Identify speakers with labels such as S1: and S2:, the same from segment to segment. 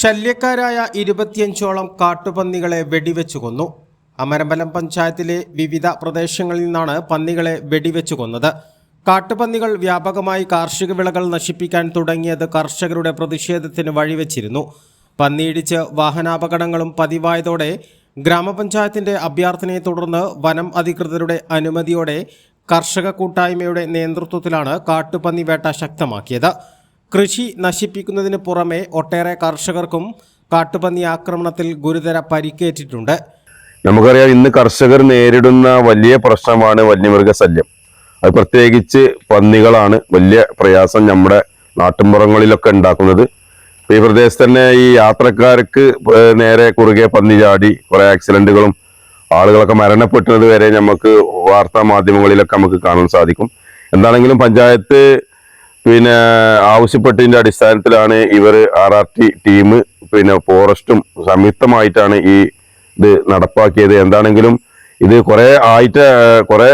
S1: ശല്യക്കാരായ ഇരുപത്തിയഞ്ചോളം കാട്ടുപന്നികളെ വെടിവെച്ചു കൊന്നു. അമരമ്പലം പഞ്ചായത്തിലെ വിവിധ പ്രദേശങ്ങളിൽ നിന്നാണ് പന്നികളെ വെടിവെച്ചു കൊന്നത്. കാട്ടുപന്നികൾ വ്യാപകമായി കാർഷിക വിളകൾ നശിപ്പിക്കാൻ തുടങ്ങിയത് കർഷകരുടെ പ്രതിഷേധത്തിന് വഴിവെച്ചിരുന്നു. പന്നിയിടിച്ച് വാഹനാപകടങ്ങളും പതിവായതോടെ ഗ്രാമപഞ്ചായത്തിന്റെ അഭ്യർത്ഥനയെ തുടർന്ന് വനം അധികൃതരുടെ അനുമതിയോടെ കർഷക കൂട്ടായ്മയുടെ നേതൃത്വത്തിലാണ് കാട്ടുപന്നി വേട്ട ശക്തമാക്കിയത്. കൃഷി നശിപ്പിക്കുന്നതിന് പുറമെ ഒട്ടേറെ കർഷകർക്കും കാട്ടുപന്നി ആക്രമണത്തിൽ ഗുരുതര പരിക്കേറ്റിട്ടുണ്ട്.
S2: നമുക്കറിയാം ഇന്ന് കർഷകർ നേരിടുന്ന വലിയ പ്രശ്നമാണ് വന്യമൃഗശല്യം. അത് പ്രത്യേകിച്ച് പന്നികളാണ് വലിയ പ്രയാസം നമ്മുടെ നാട്ടിൻപുറങ്ങളിലൊക്കെ ഉണ്ടാക്കുന്നത്. ഈ പ്രദേശത്ത് തന്നെ ഈ യാത്രക്കാർക്ക് നേരെ കുറുകെ പന്നി ചാടി കുറെ ആക്സിഡന്റുകളും ആളുകളൊക്കെ മരണപ്പെട്ടുന്നത് വരെ നമുക്ക് വാർത്താ മാധ്യമങ്ങളിലൊക്കെ നമുക്ക് കാണാൻ സാധിക്കും. എന്താണെങ്കിലും പഞ്ചായത്ത് പിന്നെ ആവശ്യപ്പെട്ടതിന്റെ അടിസ്ഥാനത്തിലാണ് ഇവർ ആർ ആർ ടി ടീം പിന്നെ ഫോറസ്റ്റും സംയുക്തമായിട്ടാണ് ഈ ഇത് നടപ്പാക്കിയത്. എന്താണെങ്കിലും ഇത് കുറെ ആയിട്ട് കുറേ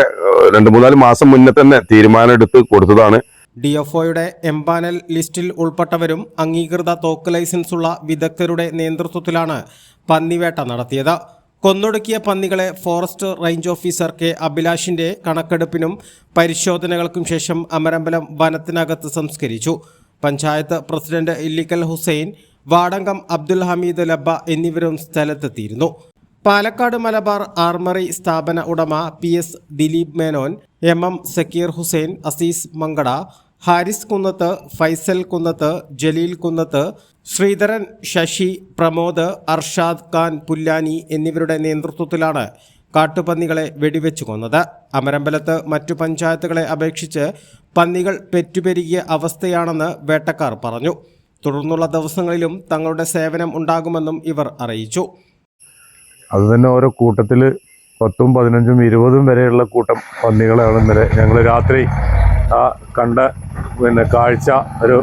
S2: രണ്ട് മൂന്നാൽ മാസം മുന്നേ തന്നെ തീരുമാനം എടുത്ത് കൊടുത്തതാണ്.
S1: ഡി എഫ് ഒയുടെ എംപാനൽ ലിസ്റ്റിൽ ഉൾപ്പെട്ടവരും അംഗീകൃത തോക്ക് ലൈസൻസുള്ള വിദഗ്ധരുടെ നേതൃത്വത്തിലാണ് പന്നിവേട്ട നടത്തിയത്. കൊന്നൊടുക്കിയ പന്നികളെ ഫോറസ്റ്റ് റേഞ്ച് ഓഫീസർ കെ അഭിലാഷിന്റെ കണക്കെടുപ്പിനും പരിശോധനകൾക്കും ശേഷം അമരമ്പലം വനത്തിനകത്ത് സംസ്കരിച്ചു. പഞ്ചായത്ത് പ്രസിഡന്റ് ഇല്ലിക്കൽ ഹുസൈൻ വാടങ്കം അബ്ദുൽ ഹമീദ് ലബ്ബ എന്നിവരും സ്ഥലത്തെത്തിയിരുന്നു. പാലക്കാട് മലബാർ ആർമറി സ്ഥാപന ഉടമ P S Dileep Menon M M Zakir Hussain Aziz Mankada Haris Kunnath Faisal Kunnath Jaleel Kunnath Sreedharan Sasi Pramod Arshad Khan Pullani എന്നിവരുടെ നേതൃത്വത്തിലാണ് കാട്ടുപന്നികളെ വെടിവെച്ചു കൊന്നത്. അമരമ്പലത്ത് മറ്റു പഞ്ചായത്തുകളെ അപേക്ഷിച്ച് പന്നികൾ പെറ്റുപെരുകിയ അവസ്ഥയാണെന്ന് വേട്ടക്കാർ പറഞ്ഞു. തുടർന്നുള്ള ദിവസങ്ങളിലും തങ്ങളുടെ സേവനം ഉണ്ടാകുമെന്നും ഇവർ അറിയിച്ചു.
S3: അത് തന്നെ ഓരോ കൂട്ടത്തിൽ പത്തും പതിനഞ്ചും ഇരുപതും വരെയുള്ള കൂട്ടം പന്നികളാണ് ഇന്നലെ ഞങ്ങൾ രാത്രി ആ കണ്ട പിന്നെ കാഴ്ച ഒരു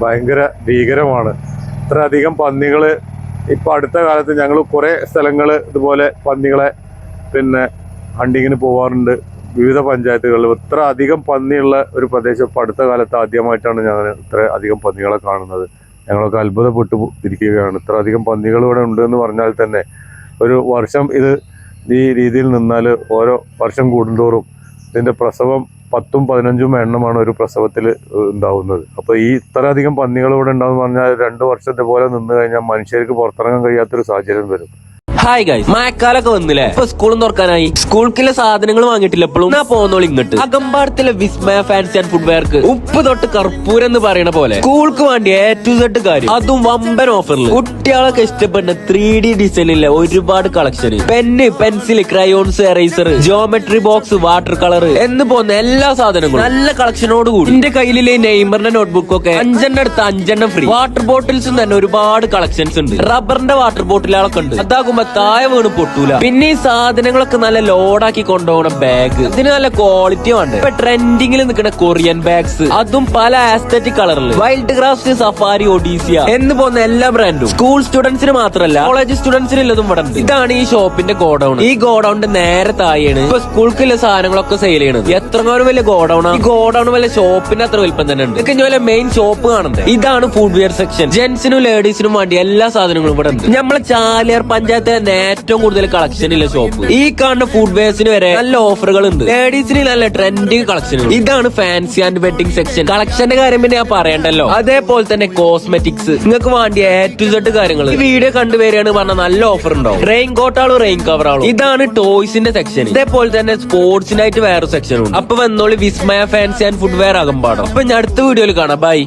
S3: ഭയങ്കര ഭീകരമാണ്. ഇത്രയധികം പന്നികൾ ഇപ്പം അടുത്ത കാലത്ത് ഞങ്ങൾ കുറേ സ്ഥലങ്ങൾ ഇതുപോലെ പന്നികളെ പിന്നെ ഹണ്ടിങ്ങിന് പോവാറുണ്ട്. വിവിധ പഞ്ചായത്തുകളിൽ ഇത്ര അധികം പന്നിയുള്ള ഒരു പ്രദേശം ഇപ്പം അടുത്ത കാലത്ത് ആദ്യമായിട്ടാണ് ഞങ്ങൾ ഇത്ര അധികം പന്നികളെ കാണുന്നത്. ഞങ്ങളൊക്കെ അത്ഭുതപ്പെട്ടു ഇരിക്കുകയാണ്. ഇത്ര അധികം പന്നികൾ ഇവിടെ ഉണ്ട് എന്ന് പറഞ്ഞാൽ തന്നെ ഒരു വർഷം ഇത് ഈ രീതിയിൽ നിന്നാൽ ഓരോ വർഷം കൂടുന്തോറും ഇതിന്റെ പ്രസവം പത്തും പതിനഞ്ചും എണ്ണമാണ് ഒരു പ്രസവത്തിൽ ഉണ്ടാവുന്നത്. അപ്പോൾ ഈ ഇത്രയധികം പന്നികൾ ഇവിടെ ഉണ്ടാവും പറഞ്ഞാൽ രണ്ട് വർഷത്തെ പോലെ നിന്ന് കഴിഞ്ഞാൽ മനുഷ്യർക്ക് പുറത്തിറങ്ങാൻ കഴിയാത്തൊരു സാഹചര്യം വരും.
S4: ഹായ് ഗൈസ് മഴക്കാലൊക്കെ വന്നില്ലേ? ഇപ്പൊ സ്കൂളും തുറക്കാനായി. സ്കൂൾക്കുള്ള സാധനങ്ങൾ വാങ്ങിയിട്ടില്ല എപ്പോഴും ഞാൻ പോകുന്നോളി ഇങ്ങോട്ട്? അകമ്പാടത്തിലെ വിസ്മയ ഫാൻസി ആൻഡ് ഫുഡ്വെയർക്ക് ഉപ്പ് തൊട്ട് കർപ്പൂരം എന്ന് പറയണ പോലെ. സ്കൂൾക്ക് വേണ്ടി എ ടു സെഡ് കാര്യം. അതും വമ്പൻ ഓഫറിൽ കുട്ടികളൊക്കെ ഇഷ്ടപ്പെടുന്ന ത്രീ ഡി ഡിസൈനിലെ ഒരുപാട് collection pen pencil crayons eraser geometry box water colour എന്ന് പോകുന്ന എല്ലാ സാധനങ്ങളും. നല്ല കളക്ഷനോട് കൂടി. എന്റെ കയ്യിലെ നെയ്മറിന്റെ നോട്ട്ബുക്ക് ഒക്കെ. അഞ്ചെണ്ണം എടുത്ത് അഞ്ചെണ്ണം ഫ്രീ വാട്ടർ ബോട്ടിൽസും തന്നെ ഒരുപാട് കളക്ഷൻസ് ഉണ്ട്. റബ്ബറിന്റെ വാട്ടർ ബോട്ടിലുകളൊക്കെ ഉണ്ട്. അതാകുമ്പോ താഴെ വീണ് പൊട്ടൂല. പിന്നെ ഈ സാധനങ്ങളൊക്കെ നല്ല ലോഡാക്കി കൊണ്ടുപോകണ ബാഗ് ഇതിന് നല്ല ക്വാളിറ്റി ഉണ്ട് ഇപ്പൊ ട്രെൻഡിങ്ങിൽ നിൽക്കുന്ന കൊറിയൻ ബാഗ്സ് അതും പല ആസ്തറ്റിക് കളറിൽ വൈൽഡ് ക്രാഫ്റ്റ് സഫാരി ഒഡീസിയ എന്ന് പോകുന്ന എല്ലാ ബ്രാൻഡും സ്കൂൾ സ്റ്റുഡൻസിന് മാത്രമല്ല കോളേജ് സ്റ്റുഡൻസിന് ഉള്ളതും ഇവിടെ ഉണ്ട് ഇതാണ് ഈ ഷോപ്പിന്റെ ഗോഡൗൺ ഈ ഗോഡൌണിന്റെ നേരെ താഴെയാണ് ഇപ്പൊ സ്കൂൾക്കുള്ള സാധനങ്ങളൊക്കെ സെയിൽ ചെയ്യണത്. എത്രങ്ങാനും വലിയ ഗോഡൌൺ ഈ ഗോഡൌൺ വലിയ ഷോപ്പിന്റെ അത്ര വലിപ്പം തന്നെ ഉണ്ട്. ഇതൊക്കെ വല്ല മെയിൻ ഷോപ്പ് കാണുന്നത് ഇതാണ് ഫുഡ് വെയർ സെക്ഷൻ ജെന്റ്സിനും ലേഡീസിനും വേണ്ടി എല്ലാ സാധനങ്ങളും ഇവിടെ ഉണ്ട് നമ്മളെ ചാലിയാർ പഞ്ചായത്തിലെ തന്നെ ഏറ്റവും കൂടുതൽ കളക്ഷൻ ഉള്ള ഷോപ്പ് ഈ കാണുന്ന ഫുഡ് വെയർസിന് വരെ നല്ല ഓഫറുകൾ ഉണ്ട് ലേഡീസിന് നല്ല ട്രെൻഡിങ് കളക്ഷൻ ഇതാണ് ഫാൻസി ആൻഡ് വെഡിങ് സെക്ഷൻ കളക്ഷന്റെ കാര്യം പിന്നെ ഞാൻ പറയണ്ടല്ലോ. അതേപോലെ തന്നെ കോസ്മെറ്റിക്സ് നിങ്ങൾക്ക് വേണ്ടിയ എ ടു കാര്യങ്ങൾ. ഈ വീഡിയോ കണ്ടുവരികയാണ് പറഞ്ഞ നല്ല ഓഫർ ഉണ്ടോ റെയിൻ കോട്ടാളും റെയിൻ കവറാളും ഇതാണ് ടോയ്സിന്റെ സെക്ഷൻ ഇതേപോലെ തന്നെ സ്പോർട്സിനായിട്ട് വേറെ സെക്ഷൻ ഉണ്ട്. അപ്പൊ വന്നോളി Vismaya fancy and footwear ആകും പാടും. അപ്പൊ ഞാൻ അടുത്ത വീഡിയോയിൽ കാണാം. ബൈ